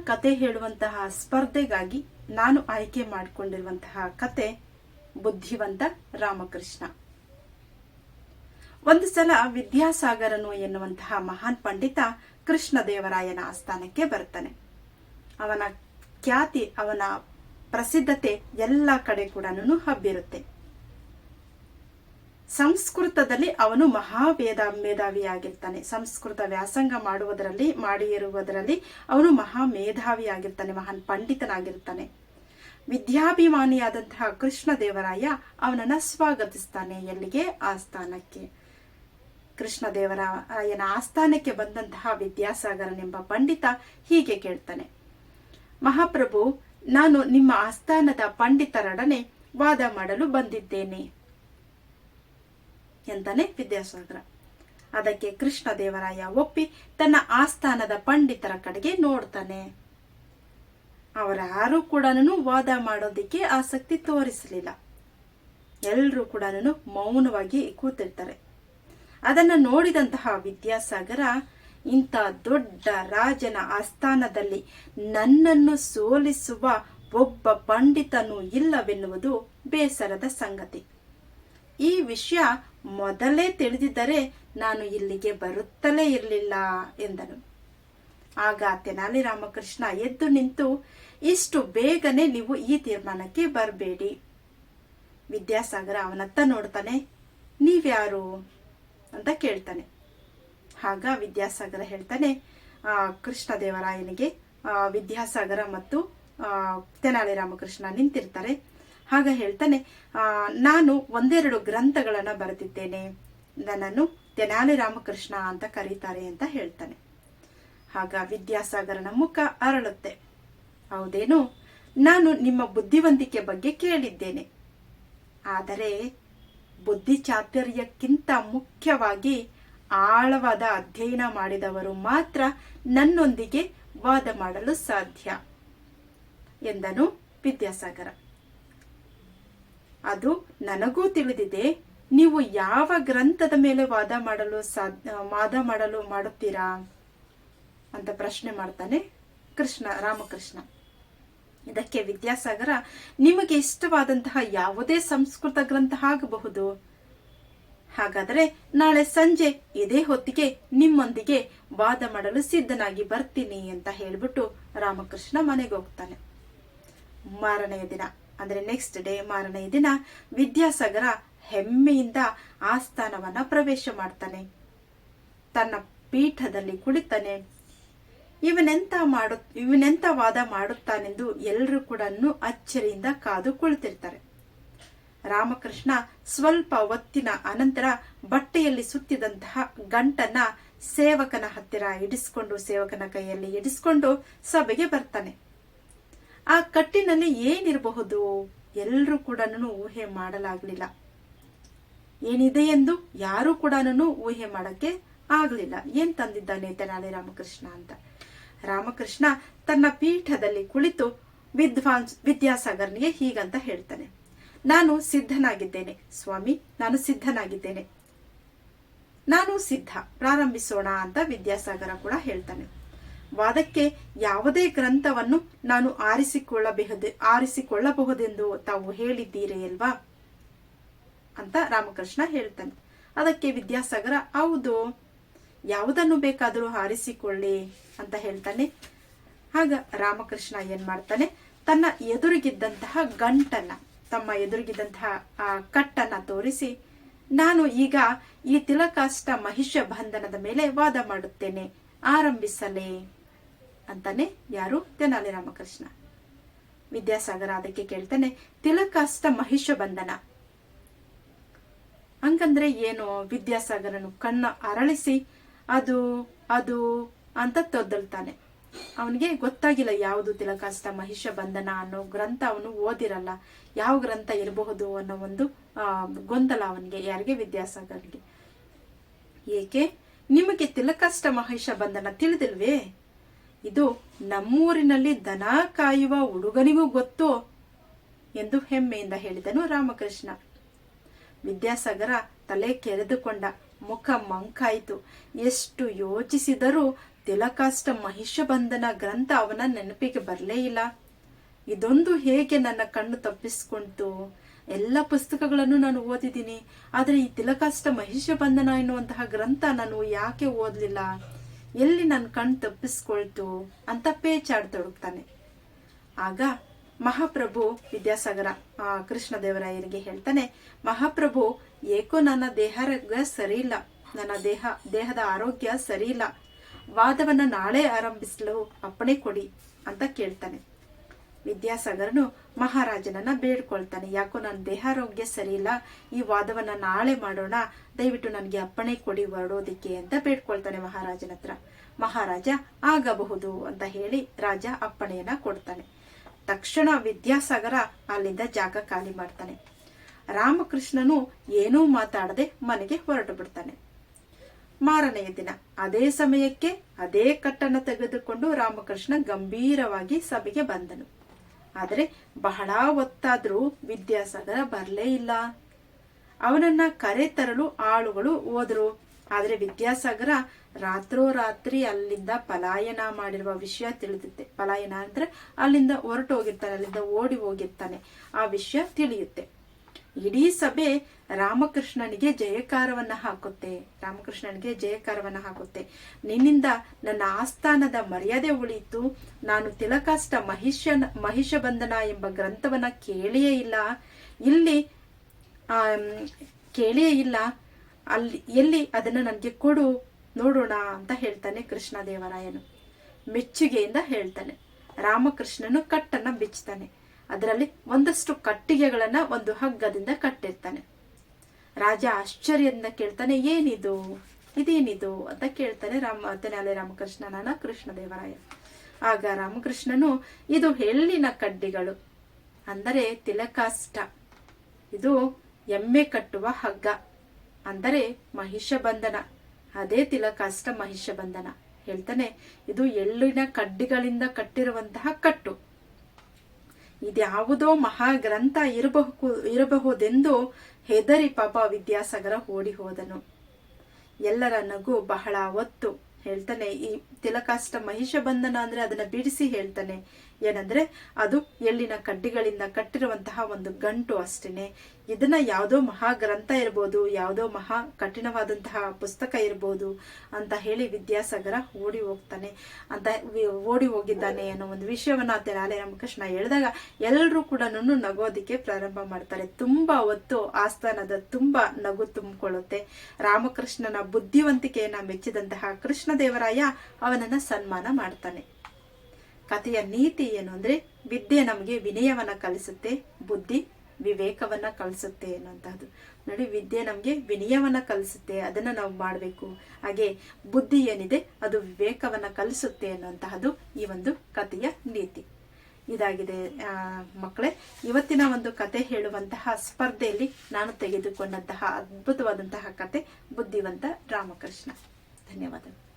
ಕತೆ ಹೇಳುವಂತಹ ಸ್ಪರ್ಧೆಗಾಗಿ ನಾನು ಆಯ್ಕೆ ಮಾಡಿಕೊಂಡಿರುವಂತಹ ಕತೆ ಬುದ್ಧಿವಂತ ರಾಮಕೃಷ್ಣ. ಒಂದು ಸಲ ವಿದ್ಯಾಸಾಗರನು ಎನ್ನುವಂತಹ ಮಹಾನ್ ಪಂಡಿತ ಕೃಷ್ಣದೇವರಾಯನ ಆಸ್ಥಾನಕ್ಕೆ ಬರ್ತಾನೆ ಅವನ ಖ್ಯಾತಿ, ಅವನ ಪ್ರಸಿದ್ಧತೆ ಎಲ್ಲ ಕಡೆ ಕೂಡ ಹಬ್ಬಿರುತ್ತೆ. ಸಂಸ್ಕೃತದಲ್ಲಿ ಅವನು ಮಹಾವೇದ ಮೇಧಾವಿಯಾಗಿರ್ತಾನೆ. ಸಂಸ್ಕೃತ ವ್ಯಾಸಂಗ ಮಾಡುವುದರಲ್ಲಿ ಮಾಡಿರುವುದರಲ್ಲಿ ಅವನು ಮಹಾ ಮೇಧಾವಿಯಾಗಿರ್ತಾನೆ ಮಹಾನ್ ಪಂಡಿತನಾಗಿರ್ತಾನೆ. ವಿದ್ಯಾಭಿಮಾನಿಯಾದಂತಹ ಕೃಷ್ಣದೇವರಾಯ ಅವನನ್ನು ಸ್ವಾಗತಿಸ್ತಾನೆ ಎಲ್ಲಿಗೆ? ಆಸ್ಥಾನಕ್ಕೆ. ಕೃಷ್ಣದೇವರಾಯನ ಆಸ್ಥಾನಕ್ಕೆ ಬಂದಂತಹ ವಿದ್ಯಾಸಾಗರನೆಂಬ ಪಂಡಿತ ಹೀಗೆ ಕೇಳ್ತಾನೆ. ಮಹಾಪ್ರಭು, ನಾನು ನಿಮ್ಮ ಆಸ್ಥಾನದ ಪಂಡಿತರೊಡನೆ ವಾದ ಮಾಡಲು ಬಂದಿದ್ದೇನೆ. ಎಂತಾನೆ ವಿದ್ಯಾಸಾಗರ. ಅದಕ್ಕೆ ಕೃಷ್ಣದೇವರಾಯ ಒಪ್ಪಿ ತನ್ನ ಆಸ್ಥಾನದ ಪಂಡಿತರ ಕಡೆಗೆ ನೋಡ್ತಾನೆ. ಅವರಾರು ಕೂಡ ವಾದ ಮಾಡೋದಿಕ್ಕೆ ಆಸಕ್ತಿ ತೋರಿಸಲಿಲ್ಲ. ಎಲ್ಲರೂ ಕೂಡ ಮೌನವಾಗಿ ಕೂತಿರ್ತಾರೆ. ಅದನ್ನು ನೋಡಿದಂತಹ ವಿದ್ಯಾಸಾಗರ, ಇಂಥ ದೊಡ್ಡ ರಾಜನ ಆಸ್ಥಾನದಲ್ಲಿ ನನ್ನನ್ನು ಸೋಲಿಸುವ ಒಬ್ಬ ಪಂಡಿತನು ಇಲ್ಲವೆನ್ನುವುದು ಬೇಸರದ ಸಂಗತಿ. ಈ ವಿಷಯ ಮೊದಲೇ ತಿಳಿದಿದ್ದರೆ ನಾನು ಇಲ್ಲಿಗೆ ಬರುತ್ತಲೇ ಇರಲಿಲ್ಲ ಎಂದನು. ಆಗ ತೆನಾಲಿ ರಾಮಕೃಷ್ಣ ಎದ್ದು ನಿಂತು ಇಷ್ಟು ಬೇಗನೆ ನೀವು ಈ ತೀರ್ಮಾನಕ್ಕೆ ಬರಬೇಡಿ. ವಿದ್ಯಾಸಾಗರ ಅವನತ್ತ ನೋಡ್ತಾನೆ ನೀವ್ಯಾರು? ಅಂತ ಕೇಳ್ತಾನೆ. ಆಗ ವಿದ್ಯಾಸಾಗರ ಹೇಳ್ತಾನೆ ಆ, ಕೃಷ್ಣದೇವರಾಯನಿಗೆ ವಿದ್ಯಾಸಾಗರ ಮತ್ತು ತೆನಾಲಿ ರಾಮಕೃಷ್ಣ ನಿಂತಿರ್ತಾರೆ. ಆಗ ಹೇಳ್ತಾನೆ ನಾನು ಒಂದೆರಡು ಗ್ರಂಥಗಳನ್ನು ಬರೆದಿದ್ದೇನೆ. ನನ್ನನ್ನು ತೆನಾಲಿ ರಾಮಕೃಷ್ಣ ಅಂತ ಕರೀತಾರೆ ಅಂತ ಹೇಳ್ತಾನೆ. ಆಗ ವಿದ್ಯಾಸಾಗರನ ಮುಖ ಅರಳುತ್ತೆ. ಹೌದೇನು, ನಾನು ನಿಮ್ಮ ಬುದ್ಧಿವಂತಿಕೆ ಬಗ್ಗೆ ಕೇಳಿದ್ದೇನೆ. ಆದರೆ ಬುದ್ಧಿ ಚಾತುರ್ಯಕ್ಕಿಂತ ಮುಖ್ಯವಾಗಿ ಆಳವಾದ ಅಧ್ಯಯನ ಮಾಡಿದವರು ಮಾತ್ರ ನನ್ನೊಂದಿಗೆ ವಾದ ಮಾಡಲು ಸಾಧ್ಯ, ಎಂದನು ವಿದ್ಯಾಸಾಗರ. ಅದು ನನಗೂ ತಿಳಿದಿದೆ, ನೀವು ಯಾವ ಗ್ರಂಥದ ಮೇಲೆ ವಾದ ಮಾಡಲು ಸಾಧ್ಯ ವಾದ ಮಾಡಲು ಮಾಡುತ್ತೀರಾ? ಅಂತ ಪ್ರಶ್ನೆ ಮಾಡ್ತಾನೆ ಕೃಷ್ಣ, ರಾಮಕೃಷ್ಣ. ಇದಕ್ಕೆ ವಿದ್ಯಾಸಾಗರ, ನಿಮಗೆ ಇಷ್ಟವಾದಂತಹ ಯಾವುದೇ ಸಂಸ್ಕೃತ ಗ್ರಂಥ ಆಗಬಹುದು. ಹಾಗಾದರೆ ನಾಳೆ ಸಂಜೆ ಇದೇ ಹೊತ್ತಿಗೆ ನಿಮ್ಮೊಂದಿಗೆ ವಾದ ಮಾಡಲು ಸಿದ್ಧನಾಗಿ ಬರ್ತೀನಿ ಅಂತ ಹೇಳಿಬಿಟ್ಟು ರಾಮಕೃಷ್ಣ ಮನೆಗೆ ಹೋಗ್ತಾನೆ. ಮಾರನೆಯ ದಿನ. ಅಂದ್ರೆ ನೆಕ್ಸ್ಟ್ ಡೇ ಮಾರನೇ ದಿನ ವಿದ್ಯಾಸಾಗರ ಹೆಮ್ಮೆಯಿಂದ ಆಸ್ಥಾನವನ್ನ ಪ್ರವೇಶ ಮಾಡ್ತಾನೆ. ತನ್ನ ಪೀಠದಲ್ಲಿ ಕುಳಿತಾನೆ. ಇವನೆಂತ ಮಾಡು, ಇವನೆಂತ ವಾದ ಮಾಡುತ್ತಾನೆಂದು ಎಲ್ಲರೂ ಕೂಡ ಅಚ್ಚರಿಯಿಂದ ಕಾದು ಕುಳಿತಿರ್ತಾರೆ. ರಾಮಕೃಷ್ಣ ಸ್ವಲ್ಪ ಹೊತ್ತಿನ ಅನಂತರ ಬಟ್ಟೆಯಲ್ಲಿ ಸುತ್ತಿದಂತಹ ಗಂಟನ್ನ ಸೇವಕನ ಹತ್ತಿರ ಇಡಿಸ್ಕೊಂಡು, ಸೇವಕನ ಕೈಯಲ್ಲಿ ಇಡಿಸ್ಕೊಂಡು ಸಭೆಗೆ ಬರ್ತಾನೆ. ಆ ಕಟ್ಟಿನಲ್ಲಿ ಏನಿರಬಹುದು? ಎಲ್ಲರೂ ಕೂಡ ಊಹೆ ಮಾಡಲಾಗಲಿಲ್ಲ. ಏನಿದೆ ಎಂದು ಯಾರೂ ಕೂಡ ಊಹೆ ಮಾಡಕ್ಕೆ ಆಗಲಿಲ್ಲ. ಏನ್ ತಂದಿದ್ದಾನೆ ತೆನಾಲಿ ರಾಮಕೃಷ್ಣ ಅಂತ? ರಾಮಕೃಷ್ಣ ತನ್ನ ಪೀಠದಲ್ಲಿ ಕುಳಿತು ವಿದ್ವಾಂಸ್ ವಿದ್ಯಾಸಾಗರ್ನಿಗೆ ಹೀಗಂತ ಹೇಳ್ತಾನೆ. ನಾನು ಸಿದ್ಧನಾಗಿದ್ದೇನೆ. ಸ್ವಾಮಿ, ನಾನು ಸಿದ್ಧನಾಗಿದ್ದೇನೆ. ನಾನು ಸಿದ್ಧ. ಪ್ರಾರಂಭಿಸೋಣ ಅಂತ ವಿದ್ಯಾಸಾಗರ ಕೂಡ ಹೇಳ್ತಾನೆ. ವಾದಕ್ಕೆ ಯಾವುದೇ ಗ್ರಂಥವನ್ನು ನಾನು ಆರಿಸಿಕೊಳ್ಳಬಹುದು, ಆರಿಸಿಕೊಳ್ಳಬಹುದೆಂದು ತಾವು ಹೇಳಿದ್ದೀರಿ ಅಲ್ವಾ? ಅಂತ ರಾಮಕೃಷ್ಣ ಹೇಳ್ತಾನೆ. ಅದಕ್ಕೆ ವಿದ್ಯಾಸಾಗರ, ಹೌದು, ಯಾವುದನ್ನು ಬೇಕಾದರೂ ಆರಿಸಿಕೊಳ್ಳಿ ಅಂತ ಹೇಳ್ತಾನೆ. ಆಗ ರಾಮಕೃಷ್ಣ ಏನ್ ಮಾಡ್ತಾನೆ? ತನ್ನ ಎದುರಿಗಿದ್ದಂತಹ ಗಂಟನ್ನ, ತಮ್ಮ ಎದುರಿಗಿದ್ದಂತಹ ಆ ಕಟ್ಟನ್ನ ತೋರಿಸಿ, ನಾನು ಈಗ ಈ ತಿಲಕಾಷ್ಟ ಮಹಿಷ ಬಂಧನದ ಮೇಲೆ ವಾದ ಮಾಡುತ್ತೇನೆ, ಆರಂಭಿಸಲೇ. ಅಂತಾನೆ ಯಾರು? ತೆನಾಲಿ ರಾಮಕೃಷ್ಣ. ವಿದ್ಯಾಸಾಗರ ಅದಕ್ಕೆ ಕೇಳ್ತಾನೆ ತಿಲಕಾಷ್ಟ ಮಹಿಷ ಬಂಧನ ಹಂಗಂದ್ರೆ ಏನು? ವಿದ್ಯಾಸಾಗರನು ಕಣ್ಣ ಅರಳಿಸಿ, ಅದು ಅದು ಅಂತ ತೊದ್ದಲ್ತಾನೆ ಅವನಿಗೆ ಗೊತ್ತಾಗಿಲ್ಲ ಯಾವುದು ತಿಲಕಾಷ್ಟ ಮಹಿಷ ಬಂಧನ ಅನ್ನೋ ಗ್ರಂಥ ಅವನು ಓದಿರಲ್ಲ. ಯಾವ ಗ್ರಂಥ ಇರಬಹುದು ಅನ್ನೋ ಒಂದು ಗೊಂದಲ ಅವನಿಗೆ, ಯಾರಿಗೆ? ವಿದ್ಯಾಸಾಗರ್ಗೆ. ಏಕೆ? ನಿಮಗೆ ತಿಲಕಾಷ್ಟ ಮಹಿಷ ಬಂಧನ ತಿಳಿದಿಲ್ವೇ? ಇದು ನಮ್ಮೂರಿನಲ್ಲಿ ದನ ಕಾಯುವ ಹುಡುಗನಿಗೂ ಗೊತ್ತು ಎಂದು ಹೆಮ್ಮೆಯಿಂದ ಹೇಳಿದನು ರಾಮಕೃಷ್ಣ. ವಿದ್ಯಾಸಾಗರ ತಲೆ ಕೆರೆದುಕೊಂಡ ಮುಖ ಮಂಕಾಯಿತು. ಎಷ್ಟು ಯೋಚಿಸಿದರೂ ತಿಲಕಾಷ್ಟ ಮಹಿಷ ಬಂಧನ ಗ್ರಂಥ ಅವನ ನೆನಪಿಗೆ ಬರಲೇ ಇಲ್ಲ. ಇದೊಂದು ಹೇಗೆ ನನ್ನ ಕಣ್ಣು ತಪ್ಪಿಸ್ಕೊಂತು? ಎಲ್ಲ ಪುಸ್ತಕಗಳನ್ನು ನಾನು ಓದಿದ್ದೀನಿ, ಆದರೆ ಈ ತಿಲಕಾಷ್ಟ ಮಹಿಷ ಬಂಧನ ಎನ್ನುವಂತಹ ಗ್ರಂಥ ನಾನು ಯಾಕೆ ಓದಲಿಲ್ಲ? ಎಲ್ಲಿ ನನ್ನ ಕಣ್ಣು ತಪ್ಪಿಸ್ಕೊಳ್ತು ಅಂತ ಪೇಚಾಡ್ತೊಡಗ್ತಾನೆ. ಆಗ ಮಹಾಪ್ರಭು ವಿದ್ಯಾಸಾಗರ ಆ, ಕೃಷ್ಣದೇವರಾಯರಿಗೆ ಹೇಳ್ತಾನೆ ಮಹಾಪ್ರಭು ಏಕೋ ನನ್ನ ದೇಹ ಸರಿ ಇಲ್ಲ ನನ್ನ ದೇಹ ದೇಹದ ಆರೋಗ್ಯ ಸರಿ ಇಲ್ಲ ವಾದವನ್ನ ನಾಳೆ ಆರಂಭಿಸಲು ಅಪ್ಪಣೆ ಕೊಡಿ ಅಂತ ಕೇಳ್ತಾನೆ. ವಿದ್ಯಾಸಾಗರನು ಮಹಾರಾಜನನ್ನ ಬೇಡ್ಕೊಳ್ತಾನೆ. ಯಾಕೋ ನನ್ನ ದೇಹಾರೋಗ್ಯ ಸರಿ ಇಲ್ಲ ಈ ವಾದವನ್ನ ನಾಳೆ ಮಾಡೋಣ. ದಯವಿಟ್ಟು ನನಗೆ ಅಪ್ಪಣೆ ಕೊಡಿ ಹೊರಡೋದಿಕ್ಕೆ ಅಂತ ಬೇಡ್ಕೊಳ್ತಾನೆ ಮಹಾರಾಜನ ಹತ್ರ. ಮಹಾರಾಜ ಆಗಬಹುದು ಅಂತ ಹೇಳಿ ರಾಜ ಅಪ್ಪಣೆಯನ್ನ ಕೊಡ್ತಾನೆ. ತಕ್ಷಣ ವಿದ್ಯಾಸಾಗರ ಅಲ್ಲಿಂದ ಜಾಗ ಖಾಲಿ ಮಾಡ್ತಾನೆ. ರಾಮಕೃಷ್ಣನು ಏನೂ ಮಾತಾಡದೆ ಮನೆಗೆ ಹೊರಟು ಬಿಡ್ತಾನೆ. ಮಾರನೆಯ ದಿನ ಅದೇ ಸಮಯಕ್ಕೆ ಅದೇ ಕಟ್ಟನ್ನು ತೆಗೆದುಕೊಂಡು ರಾಮಕೃಷ್ಣ ಗಂಭೀರವಾಗಿ ಸಭೆಗೆ ಬಂದನು. ಆದರೆ ಬಹಳ ಹೊತ್ತಾದರೂ ವಿದ್ಯಾಸಾಗರ ಬರಲೇ ಇಲ್ಲ. ಅವನನ್ನ ಕರೆ ತರಲು ಆಳುಗಳು ಹೋದರು. ಆದರೆ ವಿದ್ಯಾಸಾಗರ ರಾತ್ರೋರಾತ್ರಿ ಅಲ್ಲಿಂದ ಪಲಾಯನ ಮಾಡಿರುವ ವಿಷಯ ತಿಳಿದುತ್ತೆ. ಪಲಾಯನ ಅಂದ್ರೆ ಅಲ್ಲಿಂದ ಹೊರಟು ಹೋಗಿರ್ತಾನೆ ಅಲ್ಲಿಂದ ಓಡಿ ಹೋಗಿರ್ತಾನೆ. ಆ ವಿಷಯ ತಿಳಿಯುತ್ತೆ. ಇಡೀ ಸಭೆ ರಾಮಕೃಷ್ಣನಿಗೆ ಜಯಕಾರವನ್ನ ಹಾಕುತ್ತೆ. ರಾಮಕೃಷ್ಣನಿಗೆ ಜಯಕಾರವನ್ನ ಹಾಕುತ್ತೆ. ನಿನ್ನಿಂದ ನನ್ನ ಆಸ್ಥಾನದ ಮರ್ಯಾದೆ ಉಳಿಯಿತು. ನಾನು ತಿಲಕಾಷ್ಟ ಮಹಿಷನ ಮಹಿಷ ಬಂಧನ ಎಂಬ ಗ್ರಂಥವನ್ನ ಕೇಳಿಯೇ ಇಲ್ಲ. ಇಲ್ಲಿ ಆ ಕೇಳಿಯೇ ಇಲ್ಲ. ಅಲ್ಲಿ, ಎಲ್ಲಿ ಅದನ್ನ ನನಗೆ ಕೊಡು, ನೋಡೋಣ ಅಂತ ಹೇಳ್ತಾನೆ ಕೃಷ್ಣದೇವರಾಯನು. ಮೆಚ್ಚುಗೆಯಿಂದ ಹೇಳ್ತಾನೆ. ರಾಮಕೃಷ್ಣನು ಕಟ್ಟನ್ನ ಬಿಚ್ಚುತ್ತಾನೆ. ಅದರಲ್ಲಿ ಒಂದಷ್ಟು ಕಟ್ಟಿಗೆಗಳನ್ನ ಒಂದು ಹಗ್ಗದಿಂದ ಕಟ್ಟಿರ್ತಾನೆ. ರಾಜ ಆಶ್ಚರ್ಯದಿಂದ ಕೇಳ್ತಾನೆ, ಏನಿದು? ಇದೇನಿದು? ಅಂತ ಕೇಳ್ತಾನೆ ರಾಮ, ತೆನಾಲಿ ರಾಮಕೃಷ್ಣನ ಕೃಷ್ಣದೇವರಾಯ. ಆಗ ರಾಮಕೃಷ್ಣನು, ಇದು ಎಳ್ಳಿನ ಕಡ್ಡಿಗಳು. ಅಂದರೆ ತಿಲಕಾಷ್ಟ. ಇದು ಎಮ್ಮೆ ಕಟ್ಟುವ ಹಗ್ಗ. ಅಂದರೆ ಮಹಿಷ ಬಂಧನ ಅದೇ ತಿಲಕಾಷ್ಟ ಮಹಿಷ ಬಂಧನ ಹೇಳ್ತಾನೆ, ಇದು ಎಳ್ಳಿನ ಕಡ್ಡಿಗಳಿಂದ ಕಟ್ಟಿರುವಂತಹ ಕಟ್ಟು. ಇದ್ಯಾವುದೋ ಮಹಾಗ್ರಂಥ ಇರಬಹುದು, ಇರಬಹುದೆಂದು ಹೆದರಿ ಪಾಪ ವಿದ್ಯಾಸಾಗರ ಓಡಿ ಹೋದನು ಎಲ್ಲರ ನಗು ಬಹಳ ಹೊತ್ತು ಹೇಳ್ತಾನೆ, ಈ ತಿಲಕಾಷ್ಟ ಮಹಿಷ ಬಂಧನ ಅಂದ್ರೆ ಅದನ್ನ ಬಿಡಿಸಿ ಹೇಳ್ತಾನೆ. ಏನಂದ್ರೆ, ಅದು ಎಳ್ಳಿನ ಕಡ್ಡಿಗಳಿಂದ ಕಟ್ಟಿರುವಂತಹ ಒಂದು ಗಂಟು ಅಷ್ಟೇನೆ. ಇದನ್ನ ಯಾವುದೋ ಮಹಾಗ್ರಂಥ ಇರ್ಬೋದು, ಯಾವುದೋ ಮಹಾ ಕಠಿಣವಾದಂತಹ ಪುಸ್ತಕ ಇರ್ಬೋದು ಅಂತ ಹೇಳಿ ವಿದ್ಯಾಸಾಗರ ಓಡಿ ಹೋಗ್ತಾನೆ ಅಂತ ಓಡಿ ಹೋಗಿದ್ದಾನೆ ಅನ್ನೋ ಒಂದು ವಿಷಯವನ್ನು ತೆನಾಲಿ ರಾಮಕೃಷ್ಣ ಹೇಳಿದಾಗ ಎಲ್ಲರೂ ಕೂಡ ನಗೋದಿಕ್ಕೆ ಪ್ರಾರಂಭ ಮಾಡ್ತಾರೆ. ತುಂಬಾ ಹೊತ್ತು ಆಸ್ಥಾನದ ತುಂಬಾ ನಗು ತುಂಬಿಕೊಳ್ಳುತ್ತೆ. ರಾಮಕೃಷ್ಣನ ಬುದ್ಧಿವಂತಿಕೆಯನ್ನ ಮೆಚ್ಚಿದಂತಹ ಕೃಷ್ಣದೇವರಾಯ ಅವನನ್ನ ಸನ್ಮಾನ ಮಾಡ್ತಾನೆ. ಕಥೆಯ ನೀತಿ ಏನು ಅಂದ್ರೆ, ವಿದ್ಯೆ ನಮಗೆ ವಿನಯವನ್ನ ಕಲಿಸುತ್ತೆ, ಬುದ್ಧಿ ವಿವೇಕವನ್ನ ಕಲಿಸುತ್ತೆ ಅನ್ನುವಂತಹದ್ದು. ನೋಡಿ, ವಿದ್ಯೆ ನಮಗೆ ವಿನಯವನ್ನು ಕಲಿಸುತ್ತೆ, ಅದನ್ನ ನಾವು ಮಾಡಬೇಕು. ಹಾಗೆ ಬುದ್ಧಿ ಏನಿದೆ, ಅದು ವಿವೇಕವನ್ನ ಕಲಿಸುತ್ತೆ ಅನ್ನುವಂತಹದ್ದು ಈ ಒಂದು ಕಥೆಯ ನೀತಿ. ಇದಾಗಿದೆ. ಮಕ್ಕಳೇ, ಇವತ್ತಿನ ಒಂದು ಕತೆ ಹೇಳುವಂತಹ ಸ್ಪರ್ಧೆಯಲ್ಲಿ ನಾನು ತೆಗೆದುಕೊಂಡಂತಹ ಅದ್ಭುತವಾದಂತಹ ಕತೆ ಬುದ್ಧಿವಂತ ರಾಮಕೃಷ್ಣ. ಧನ್ಯವಾದಗಳು.